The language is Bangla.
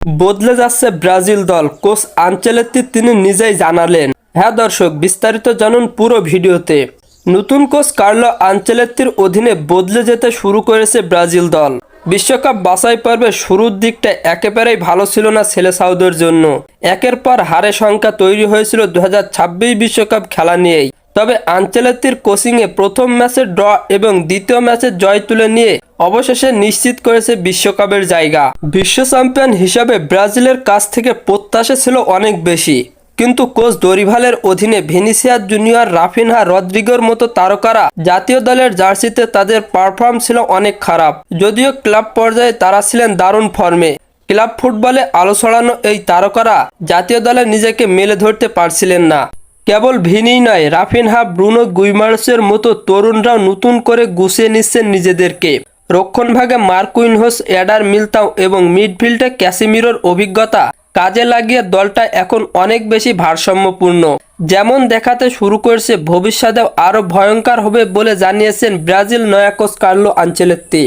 বদলে যাচ্ছে ব্রাজিল দল। কোচ আঞ্চেলেত্তি তিনি নিজেই জানালেন। হ্যাঁ দর্শক, বিস্তারিত জানুন পুরো ভিডিওতে। নতুন কোচ কার্লো আঞ্চেলেত্তির অধীনে বদলে যেতে শুরু করেছে ব্রাজিল দল। বিশ্বকাপ বাছাই পর্বে শুরুর দিকটা একেবারেই ভালো ছিল না ছেলে সাউদের জন্য। একের পর হারে সংখ্যা তৈরি হয়েছিল দু বিশ্বকাপ খেলা নিয়েই। তবে আঞ্চেলেত্তির কোচিংয়ে প্রথম ম্যাচে ড্র এবং দ্বিতীয় ম্যাচে জয় তুলে নিয়ে অবশেষে নিশ্চিত করেছে বিশ্বকাপের জায়গা। বিশ্ব চ্যাম্পিয়ন হিসাবে ব্রাজিলের কাছ থেকে প্রত্যাশা ছিল অনেক বেশি। কিন্তু কোচ দরিভালের অধীনে ভিনিসিয়াস জুনিয়র রাফিনহা রদ্রিগোর মতো তারকারা জাতীয় দলের জার্সিতে তাদের পারফর্ম ছিল অনেক খারাপ। যদিও ক্লাব পর্যায়ে তারা ছিলেন দারুণ ফর্মে ক্লাব ফুটবলে আলো ছড়ানো এই তারকারা জাতীয় দলে নিজেকে মেলে ধরতে পারছিলেন না। কেবল ভিনিই নয়, রাফিনহা ব্রুনো গুইমার্সের মতো তরুণরাও নতুন করে গুছিয়ে নিচ্ছেন নিজেদেরকে। রক্ষণভাগে মার্কুইনহোস অ্যাডার মিলতাও এবং মিডফিল্ডে ক্যাসিমিরোর অভিজ্ঞতা কাজে লাগিয়ে দলটা এখন অনেক বেশি ভারসাম্যপূর্ণ। যেমন দেখাতে শুরু করেছে, ভবিষ্যতেও আরও ভয়ঙ্কর হবে বলে জানিয়েছেন ব্রাজিল নয়া কোচ কার্লো আঞ্চেলেত্তি।